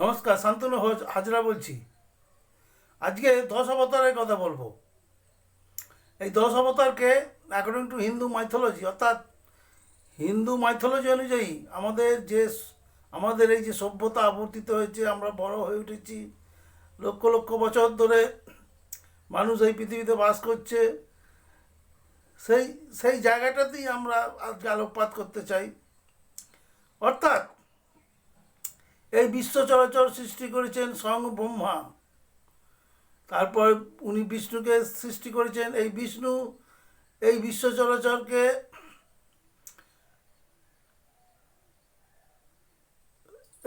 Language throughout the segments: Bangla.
নমস্কার, শান্তনু হজ- হাজরা বলছি। আজকে দশ অবতারের কথা বলব। এই দশ অবতারকে অ্যাকর্ডিং টু হিন্দু মাইথোলজি অর্থাৎ হিন্দু মাইথোলজি অনুযায়ী আমাদের যে আমাদের এই যে সভ্যতা আবর্তিত হয়েছে, আমরা বড় হয়ে উঠেছি, লক্ষ লক্ষ বছর ধরে মানুষ এই পৃথিবীতে বাস করছে। সেই সেই জায়গাটাতেই আমরা আজকে আলোকপাত করতে চাই। অর্থাৎ এই বিশ্ব চরাচর সৃষ্টি করেছেন স্বয়ং ব্রহ্মা। তারপর উনি বিষ্ণুকে সৃষ্টি করেছেন এই বিষ্ণু। এই বিশ্ব চরাচরকে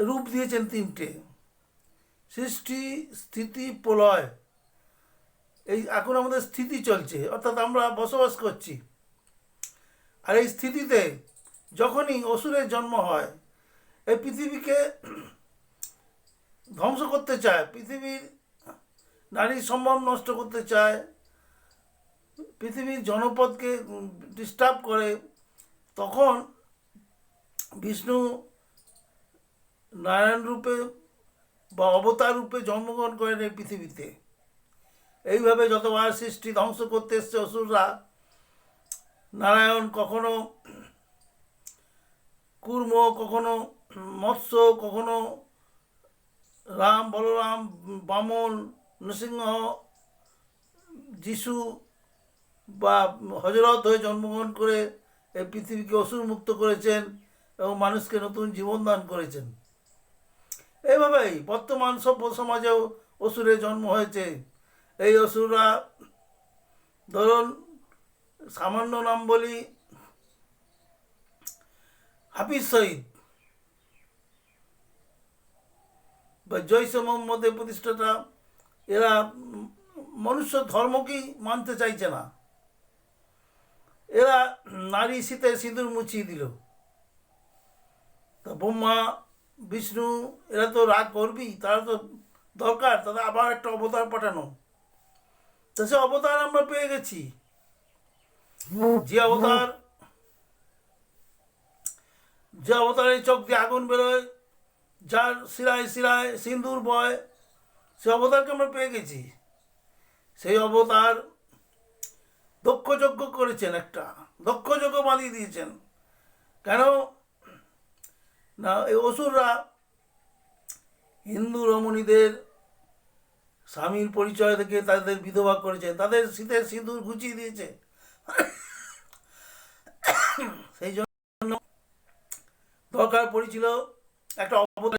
রূপ দিয়েছেন তিনটে। সৃষ্টি, স্থিতি, প্রলয়। এই এখন আমাদের স্থিতি চলছে, অর্থাৎ আমরা বসবাস করছি। আর এই স্থিতিতে যখনই অসুরের জন্ম হয়, এই পৃথিবীকে ধ্বংস করতে চায়, পৃথিবীর নারী সম্ভব নষ্ট করতে চায়, পৃথিবীর জনপদকে ডিস্টার্ব করে, তখন বিষ্ণু নারায়ণ রূপে বা অবতার রূপে জন্মগ্রহণ করেন এই পৃথিবীতে। এইভাবে যতবার সৃষ্টি ধ্বংস করতে এসছে অসুররা, নারায়ণ কখনো কুর্ম, কখনো মৎস্য, কখনো রাম বলরাম, বামন, নৃসিংহ, যিশু বা হজরত হয়ে জন্মগ্রহণ করে এই পৃথিবীকে অসুর মুক্ত করেছেন এবং মানুষকে নতুন জীবন দান করেছেন। এইভাবেই বর্তমান সভ্য সমাজেও অসুরের জন্ম হয়েছে। এই অসুররা ধরুন সামান্য নাম বলি হাফিজ সঈদ। বা জৈসে মোহাম্মদের প্রতিষ্ঠাতা, এরা মনুষ্য ধর্মকেই মানতে চাইছে না। এরা নারী শীতে সিঁদুর মুছিয়ে দিল। তা ব্রহ্মা, বিষ্ণু, এরা তো রাগ করবি তারা তো দরকার, তাদের আবার একটা অবতার পাঠানো। তা সে অবতার আমরা পেয়ে গেছি। যে অবতার, যে অবতারের চোখ দিয়ে আগুন বেরোয় যার শিরায় শিরায় সিন্দুর বয়, সে অবতারকে আমরা পেয়ে গেছি। সেই অবতার দক্ষ যজ্ঞ করেছেন একটা দক্ষ যজ্ঞ বাঁধিয়ে দিয়েছেন। কেন? না, এই অসুররা হিন্দু রমণীদের স্বামীর পরিচয় থেকে তাদের বিধবা করেছেন তাদের শীতের সিঁদুর ঘুচিয়ে দিয়েছে। সেই জন্য দরকার পড়েছিল একটা অবতারের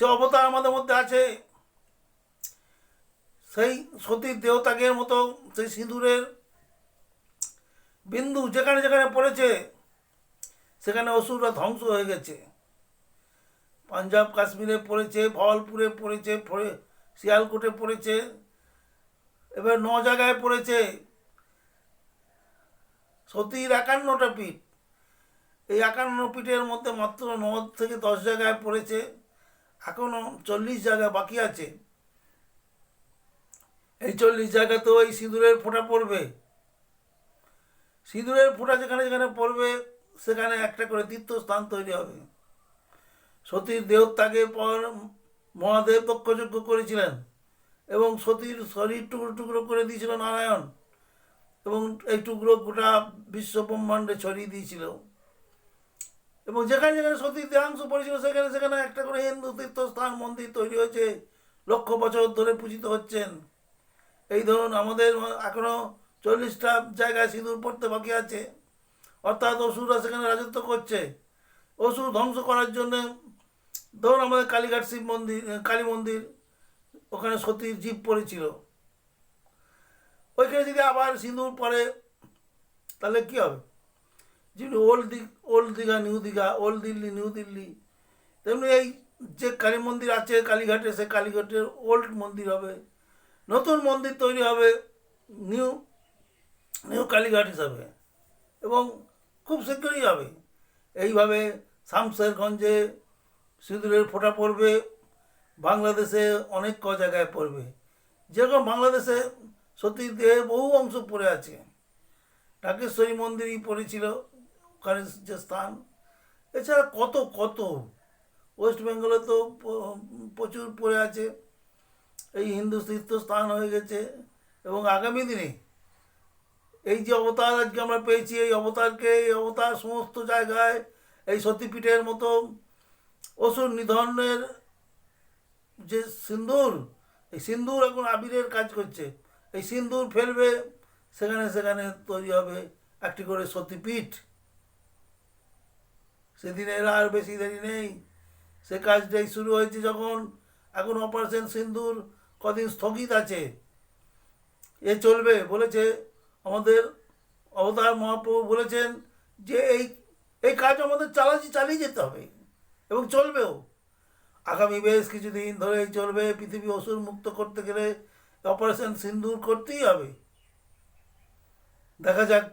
সে অবতার আমাদের মধ্যে আছে। সেই সতীর দেহত্যাগের মতো, সেই সিঁদুরের বিন্দু যেখানে যেখানে পড়েছে, সেখানে অসুররা ধ্বংস হয়ে গেছে। পাঞ্জাব, কাশ্মীরে পড়েছে, ভওয়ালপুরে পড়েছে, পড়ে, শিয়ালকোটে পড়েছে, এবার ন জায়গায় পড়েছে। সতীর একান্নটা পীঠ। এই একান্ন পীঠের মধ্যে মাত্র ন থেকে দশ জায়গায় পড়েছে। এখনও চল্লিশ জায়গা বাকি আছে। এই চল্লিশ জায়গা তো এই সিঁদুরের ফোঁটা পড়বে। সিঁদুরের ফোঁটা যেখানে যেখানে পড়বে, সেখানে একটা করে তীর্থস্থান তৈরি হবে। সতীর দেহত্যাগের পর মহাদেব দক্ষযজ্ঞ করেছিলেন এবং সতীর শরীর টুকরো টুকরো করে দিয়েছিল নারায়ণ এবং এই টুকরো গোটা বিশ্ব ব্রহ্মাণ্ডে ছড়িয়ে দিয়েছিল। এবং যেখানে যেখানে সতীর দেহাংশ পড়েছিল সেখানে সেখানে একটা করে হিন্দু তীর্থস্থান, মন্দির তৈরি হয়েছে। লক্ষ বছর ধরে পূজিত হচ্ছেন। এই ধরুন আমাদের এখনও চল্লিশটা জায়গায় সিঁদুর পড়তে বাকি আছে। অর্থাৎ অসুররা সেখানে রাজত্ব করছে। অসুর ধ্বংস করার জন্য ধরুন আমাদের কালীঘাট শিব মন্দির, কালী মন্দির, ওখানে সতীর জীব পড়েছিল। ওইখানে যদি আবার সিঁদুর পড়ে, তাহলে কী হবে? যেমনি old Digha, old Digha, new Digha, old Delhi, new Delhi, তেমনি এই যে কালী মন্দির আছে, কালীঘাটে, সে কালীঘাটের ওল্ড মন্দির হবে, নতুন মন্দির তৈরি হবে, নিউ নিউ কালীঘাট হিসাবে, এবং খুব শীঘ্রই হবে। এইভাবে শামশেরগঞ্জে সিঁদুরের ফোঁটা পড়বে, বাংলাদেশে অনেক ক জায়গায় পড়বে। যেরকম বাংলাদেশে সতীর দেহের বহু অংশ পড়ে আছে। ঢাকেশ্বরী মন্দিরই পড়েছিল ওখানে যে স্থান, এছাড়া কত কত? ওয়েস্ট বেঙ্গলে তো প্রচুর পড়ে আছে। এই হিন্দু তীর্থস্থান হয়ে গেছে। এবং আগামী দিনে এই যে অবতার আজকে আমরা পেয়েছি, এই অবতারকে, এই অবতার সমস্ত জায়গায় এই সতীপীঠের মতো অসুর নিধনের যে সিন্দুর, এই সিন্দুর এখন আবিরের কাজ করছে। এই সিন্দুর ফেলবে, সেখানে সেখানে তৈরি হবে একটি করে সতীপীঠ। সেদিনের আর বেশি দেরি নেই। সে কাজটাই শুরু হয়েছে যখন এখন অপারেশন সিন্দুর কদিন স্থগিত আছে। এ চলবে, বলেছে আমাদের অবতার মহাপ্রভু বলেছেন যে এই এই কাজ আমাদের চালাচ্ছি চালিয়ে যেতে হবে এবং চলবেও। আগামী বেশ কিছুদিন ধরে চলবে, পৃথিবী অসুর মুক্ত করতে গেলে অপারেশন সিন্দুর করতেই হবে। দেখা যাক